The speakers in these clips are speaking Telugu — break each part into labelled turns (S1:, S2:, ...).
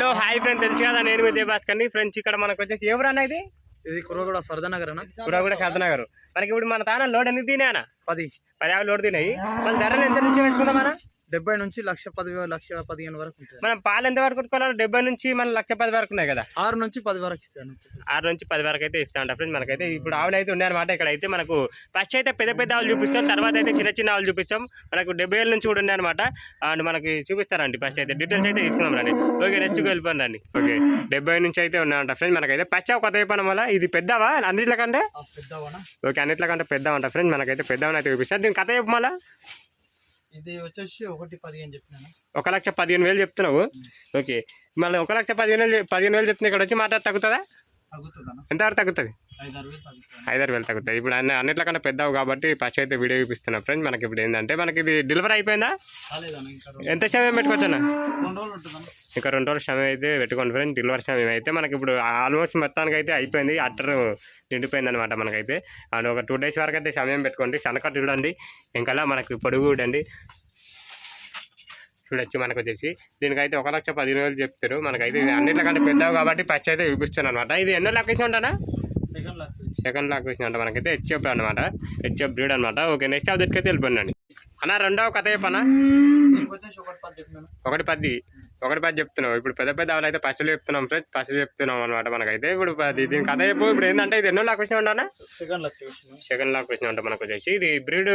S1: హలో హాయ్ ఫ్రెండ్ తెలుసు కదా నేను మీ దేవాస్కర్ని ఫ్రెండ్స్ ఇక్కడ మనకు వచ్చేసి ఎవరు అన్న ఇది?
S2: ఇది కుర్రగూడ సరదానగర్ అన్న.
S1: కూడా శాంతనగర్ మనకి ఇప్పుడు మన తాన? లోడ్ ఎన్ని తినాయన
S2: పది.
S1: పది యాభై లోడ్ తినాయి మన ధరలు ఎంత నుంచి పెట్టుకుందాం మన
S2: డెబ్బై నుంచి లక్ష పది లక్ష పదిహేను వరకు ఉంటుంది
S1: మనం పాలు ఎంత వరకు కొట్టుకోవాలి డెబ్బై నుంచి మన లక్ష పది వరకు ఉన్నాయి కదా?
S2: ఆరు నుంచి పది వరకు ఇస్తాను
S1: ఆరు నుంచి పది వరకు అయితే ఇస్తా ఉంటా ఫ్రెండ్స్ మనకైతే. ఇప్పుడు ఆవులు అయితే ఉన్నాయన్నమాట ఇక్కడ అయితే మనకు. ఫస్ట్ అయితే పెద్ద పెద్ద ఆవులు చూపిస్తాం తర్వాత అయితే చిన్న చిన్న ఆవులు చూపిస్తాం. మనకు డెబ్బై ఏళ్ళ నుంచి కూడా ఉన్నాయన్నమాట. అండ్ మనకి చూపిస్తారండి ఫస్ట్ అయితే. డీటెయిల్స్ అయితే తీసుకుందాం రండి. ఓకే నెక్స్ట్కి వెళ్ళిపోండి రండి. ఓకే డెబ్బై నుంచి అయితే ఉన్నాయంట ఫ్రెండ్స్ మనకైతే. ఫస్ట్ కొత్త అయిపోయిన వల్ల ఇది పెద్దవా? అన్నిట్లకంటే? ఓకే అన్నిట్లకంటే పెద్ద అంట ఫ్రెండ్స్ మనకైతే. పెద్దవని అయితే చూపిస్తారు. దీని కథ చెప్పు మళ్ళా.
S2: ఇది వచ్చేసి ఒకటి పదిహేను చెప్పినాను.
S1: ఒక లక్ష పదిహేను వేలు చెప్తున్నావు? ఓకే. మళ్ళీ ఒక లక్ష పదిహేను వేలు పదిహేను వేలు చెప్తున్నా ఇక్కడ వచ్చి మాట తగ్గుతుందా? ఎంతవరకు తగ్గుతుంది?
S2: ఐదారు వేలు
S1: తగ్గుతాయి. ఇప్పుడు అన్ని అన్నిట్లకంటే పెద్దవి కాబట్టి ఫస్ట్ అయితే వీడియో చూపిస్తున్నా ఫ్రెండ్స్. మనకి ఇప్పుడు ఏంటంటే మనకి ఇది డెలివరీ అయిపోయిందా? ఎంత సమయం పెట్టుకోవచ్చు అన్న
S2: రెండు రోజులు ఉంటుందన్న.
S1: ఇంకా రెండు రోజుల సమయం అయితే పెట్టుకోండి ఫ్రెండ్ డెలివరీ సమయం అయితే మనకి ఇప్పుడు ఆల్మోస్ట్ మొత్తానికి అయితే అయిపోయింది. అట్టర్ నిండిపోయింది అనమాట మనకైతే. అండ్ ఒక టూ డేస్ వరకు అయితే సమయం పెట్టుకోండి. శనకట్టు చూడండి. ఇంకా మనకి పొడుగు చూడండి. చూడొచ్చు మనకు వచ్చేసి దీనికైతే ఒక లక్ష పదిహేను వేలు చెప్తారు. మనకైతే ఇది అన్నిటికంటే పెద్దవి కాబట్టి పచ్చి అయితే చూపిస్తాను అనమాట ఇది ఎన్నో లొకేషన్ ఉంటానా?
S2: సెకండ్ లాక్
S1: అంట మనకైతే హెచ్ఎఫ్ అనమాట హెచ్ఎఫ్ బ్రీడ్ అనమాట ఓకే నెక్స్ట్ ఆఫ్ అయితే వెళ్ళిపోండి అన్న రెండవ కథ చెప్పనా
S2: ఒకటి పది
S1: ఒకటి పది చెప్తున్నావు. ఇప్పుడు పెద్ద పెద్ద ఆవులు అయితే పచ్చలు చెప్తున్నాం ఫ్రెండ్స్. పచ్చలు చెప్తున్నాం అనమాట మనకైతే. ఇప్పుడు పది దీని కథ చెప్పు. ఇప్పుడు ఏంటంటే ఇది ఎన్నో లాక్ వచ్చిన ఉంటానా
S2: సెకండ్ లాక్ చెప్పినాను
S1: సెకండ్ లాక్ వచ్చిన ఉంటా మనకు వచ్చేసి. ఇది బ్రీడ్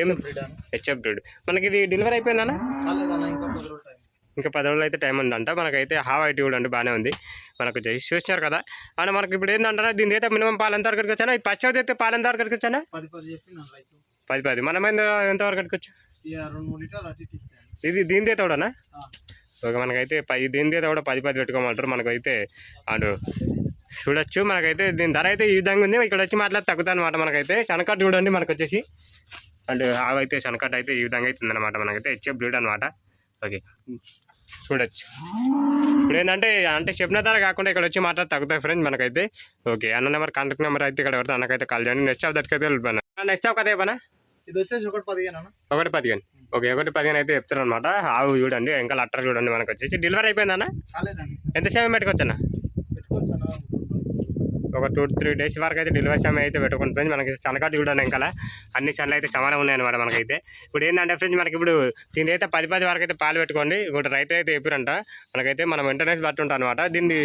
S1: ఏం? హెచ్ఎఫ్ బ్రీడ్ మనకి ఇది డెలివరీ అయిపోయిందనా
S2: కాలేదన్న ఇంకా పది రోజులు
S1: అయితే టైం ఉందంట. మనకైతే హావ్ ఐటీ కూడా అండి బాగానే ఉంది. మనకు వచ్చేసి చూసినారు కదా. అండ్ మనకి ఇప్పుడు ఏంటంటే దీని అయితే మినిమం పాలు ఎంత వరకు వచ్చానా ఈ పచ్చవి అయితే పాలు ఎంత వరకు వచ్చానా
S2: పది పది.
S1: మనం ఎంత ఎంత వరకు వచ్చి
S2: ఇక రెండు మూడు లీటర్లు అటు ఇటు ఇస్తాను
S1: ఇది దీని అయితే కూడానా
S2: ఆ.
S1: ఓకే మనకైతే పది దీని అయితే కూడా పది పది పెట్టుకోమంటారు. మనకైతే అండ్ చూడొచ్చు. మనకైతే దీని ధర అయితే ఈ విధంగా ఉంది. ఇక్కడ వచ్చి మాట్లాడి తగ్గుతుంది అనమాట మనకైతే. శనకట్టు చూడండి మనకు వచ్చేసి అండ్ ఆవైతే శనకట్టు అయితే ఈ విధంగా అవుతుంది అనమాట మనకైతే. హెచ్ఎఫ్ బ్రీడ్ అనమాట ఓకే. చూడొచ్చు. ఇప్పుడు ఏంటంటే అంటే చెప్పిన ధర కాకుండా ఇక్కడ వచ్చి మాట్లాడి తగ్గుతాయి ఫ్రెండ్స్ మనకైతే. ఓకే అన్న నెంబర్ కాంటాక్ట్ నెంబర్ అయితే ఇక్కడ పెడతా అన్నకైతే కాల్ చేయండి. నెక్స్ట్ ఆఫ్ దట్కైతే వెళ్ళిపోయినా. నెక్స్ట్ ఆఫ్ కదే పనా?
S2: ఇది వచ్చేసి ఒకటి పదిహేను
S1: ఒకటి పదిహేను. ఓకే ఒకటి పదిహేను అయితే చెప్తాను అనమాట ఆవు చూడండి ఇంకా లట్టర్ చూడండి మనకు వచ్చేసి. డెలివరీ అయిపోయిందన్న ఎంత సమయం పెట్టుకోవచ్చన్న?
S2: పెట్టుకోవచ్చు
S1: ఒక టూ త్రీ డేస్ వరకు అయితే డెలివరీ సమయం అయితే పెట్టుకుంటుంది ఫ్రెండ్స్ మనకి చనకాటి కూడా ఇంకా అన్ని చల్ల అయితే సమానం ఉన్నాయన్నమాట మనకైతే. ఇప్పుడు ఏంటంటే ఫ్రెండ్స్ మనకి ఇప్పుడు దీని అయితే పది పది వరకు అయితే పాలు పెట్టుకోండి. ఇప్పుడు రైతులు అయితే చెప్పారంట. మనకైతే మనం వెంటనే బట్టి అనమాట దీన్ని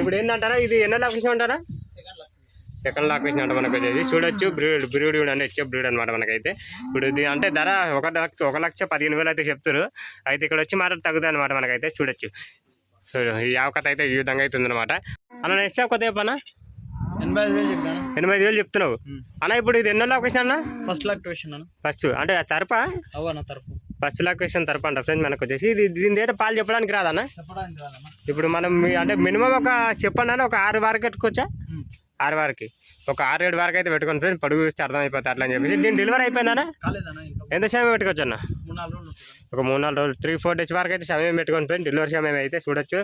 S1: ఇప్పుడు ఏంటంటారా ఇది ఎన్నో లక్ష ఉంటారా
S2: సెకండ్ లాక్
S1: అంటే వేసిన మనకు వచ్చేసి చూడొచ్చు. బ్రీడ్ బ్రీడ్ అంటే వచ్చే బ్రీడ్ అనమాట మనకైతే. ఇప్పుడు ఇది అంటే ధర ఒక లక్ష ఒక లక్ష పదిహేను వేలు అయితే చెప్తారు. అయితే ఇక్కడ వచ్చి మాట తగ్గుతుంది అనమాట మనకైతే. చూడొచ్చు. ఈ అవకాశం అయితే ఈ విధంగా అవుతుంది అనమాట అలా నెక్స్ట్ కొత్త చెప్పనా?
S2: ఎనభై ఐదు వేలు
S1: చెప్తున్నావు. అన్న ఇప్పుడు ఇది ఎన్నో లాక్ వేసిన అన్న
S2: ఫస్ట్ లాక్ ట్యూషన్ అన్న.
S1: ఫస్ట్. అంటే తరపా?
S2: తరపు.
S1: ఫస్ట్ లాక్ వేసిన తరప అంట ఫ్రెండ్స్ మనకు వచ్చేసి. ఇది దీని అయితే పాలు చెప్పడానికి రాదన్న? ఇప్పుడు మనం అంటే మినిమం ఒక చెప్పండి అన్న ఒక ఆరు వరకు పెట్టుకోవచ్చా ఆరు వరకు. ఒక ఆరు ఏడు వరకు అయితే పెట్టుకోండి ఫ్రెండ్స్. పడుగు చూస్తే అర్థమైపోతుంది అట్లా అని చెప్పేసి. దీని డెలివరీ
S2: ఇంకా.
S1: ఎంత సమయం పెట్టుకోవచ్చు అన్న ఒక మూడు నాలుగు రోజులు. త్రీ ఫోర్ డేస్ వరకు అయితే సమయం పెట్టుకోండి ఫ్రెండ్ డెలివరీ సమయం అయితే చూడొచ్చు.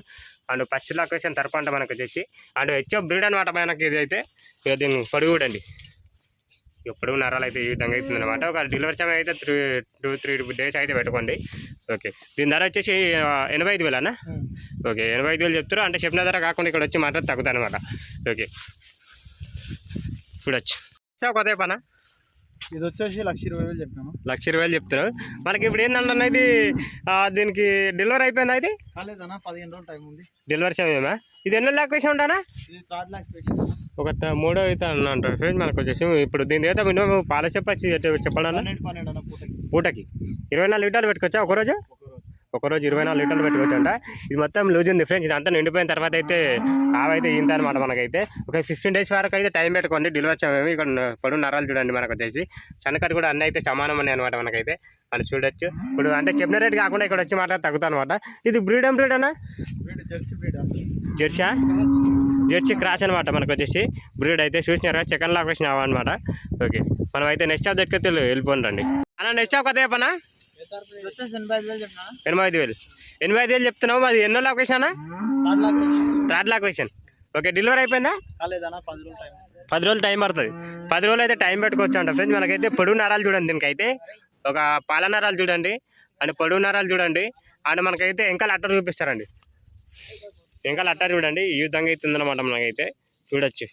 S1: అండ్ ఫస్ట్ లొకేషన్ తరపు అంట మనకు వచ్చేసి అండ్ హెచ్ఎఫ్ బ్రీడ్ అనమాట మనకి ఇది అయితే ఇక దీన్ని పొడుగు చూడండి. పొడుగు నరాలు అయితే ఈ విధంగా అవుతుంది అనమాట ఒక డెలివరీ సమయం అయితే త్రీ టూ త్రీ డేస్ అయితే పెట్టుకోండి. ఓకే. దీని ధర వచ్చేసి ఎనభై ఐదు వేలనా ఓకే. ఎనభై ఐదు వేలు చెప్తారు అంటే చెప్పిన ధర కాకుండా ఇక్కడ వచ్చి మాత్రం తగ్గుతుంది అనమాట ఓకే. చూడొచ్చు. సో కొత్త పనా
S2: ఇది వచ్చేసి లక్ష ఇరవై వేలు చెప్పాను.
S1: లక్ష ఇరవై వేలు చెప్తున్నారు. మనకి ఇప్పుడు ఏంటంటే ఇది దీనికి డెలివరీ అయిపోయిందా ఇది?
S2: కాలేదన్న పదిహేను రోజులు టైం ఉంది.
S1: డెలివరీ సమయమా ఇది ఎన్నో లాక్ వేసి ఉంటానా ఒక మూడో అయితే అన్న అంటారు ఫ్రెండ్స్ మనకు వచ్చేసి ఇప్పుడు దీని అయితే మినిమం పాల చెప్పచ్చు
S2: అన్న పూటకి.
S1: పూటకి. ఇరవై నాలుగు లీటర్లు పెట్టుకోవచ్చా ఒకరోజు?
S2: ఒక రోజు
S1: ఒకరోజు ఇరవై నాలుగు లీటర్లు పెట్టుకోవచ్చు అంట ఇది మొత్తం లూజ్ ఉంది ఫ్రెండ్స్ ఇదంతా నిండిపోయిన తర్వాత అయితే ఆవైతే ఈంత అనమాట మనకైతే. ఒక ఫిఫ్టీన్ డేస్ వరకు అయితే టైం పెట్టుకోండి డెలివరీ సమయం ఇక్కడ పొడు నరాలు చూడండి మనకు వచ్చేసి. చనకట్టు కూడా అన్నీ అయితే సమానం ఉన్నాయి అనమాట మనకైతే. మనం చూడొచ్చు. ఇప్పుడు అంటే చెప్పిన రేట్ కాకుండా ఇక్కడ వచ్చి మాట తగ్గుతా అనమాట ఇది బ్రీడ్ ఏం బ్రీడ్
S2: జెర్సీ?
S1: జెర్సీ క్రాస్ అనమాట మనకు వచ్చేసి. బ్రీడ్ అయితే చూసినారా? చికెన్ లాక్ వచ్చిన అనమాట ఓకే. మనం అయితే నెక్స్ట్ ఆఫ్ దగ్గరికి వెళ్ళిపోండి రండి. అన్న నెక్స్ట్ ఆఫ్ కథ చెప్పనా?
S2: ఎనభై ఐదు వేలు
S1: ఎనభై ఐదు వేలు. చెప్తున్నావు అది ఎన్నో location
S2: third
S1: location okay delivery అయిపోయిందా?
S2: పది రోజులు టైం.
S1: పడుతుంది. పది రోజులు అయితే టైం పెట్టుకోవచ్చు అంట ఫ్రెండ్స్. మనకైతే పొడుగు నరాలు చూడండి దీనికైతే. ఒక పాల నరాలు చూడండి అండ్ పొడుగు నరాలు చూడండి అండ్ మనకైతే ఇంకా లట్టర్ చూపిస్తారండి. ఇంకా అట్టా చూడండి. ఈ విధంగా అవుతుంది అనమాట మనకైతే. చూడొచ్చు.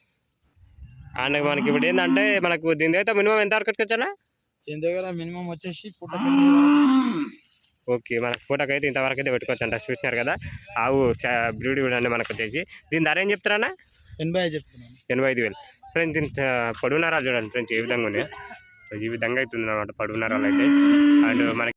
S1: అండ్ మనకి ఇప్పుడు ఏంటంటే మనకు దీని అయితే మినిమం ఎంత వరకు వచ్చానా
S2: దీని దగ్గర మినిమం వచ్చేసి
S1: ఓకే మన ఫోటోకి అయితే ఇంతవరకు అయితే పెట్టుకోవచ్చు అంట చూసినారు కదా? ఆవు బ్రీడ్ చూడండి మనకు వచ్చేసి దీని ధర ఏం చెప్తారన్నా
S2: ఎనభై ఐదు చెప్తున్నాను.
S1: ఎనభై ఐదు వేలు. ఫ్రెండ్స్ దీని పొడుగునరాలు చూడండి ఫ్రెండ్స్ ఏ విధంగా ఉన్నాయి? ఈ విధంగా అవుతుంది అనమాట పొడుగునరాలు అయితే. అండ్ మనకి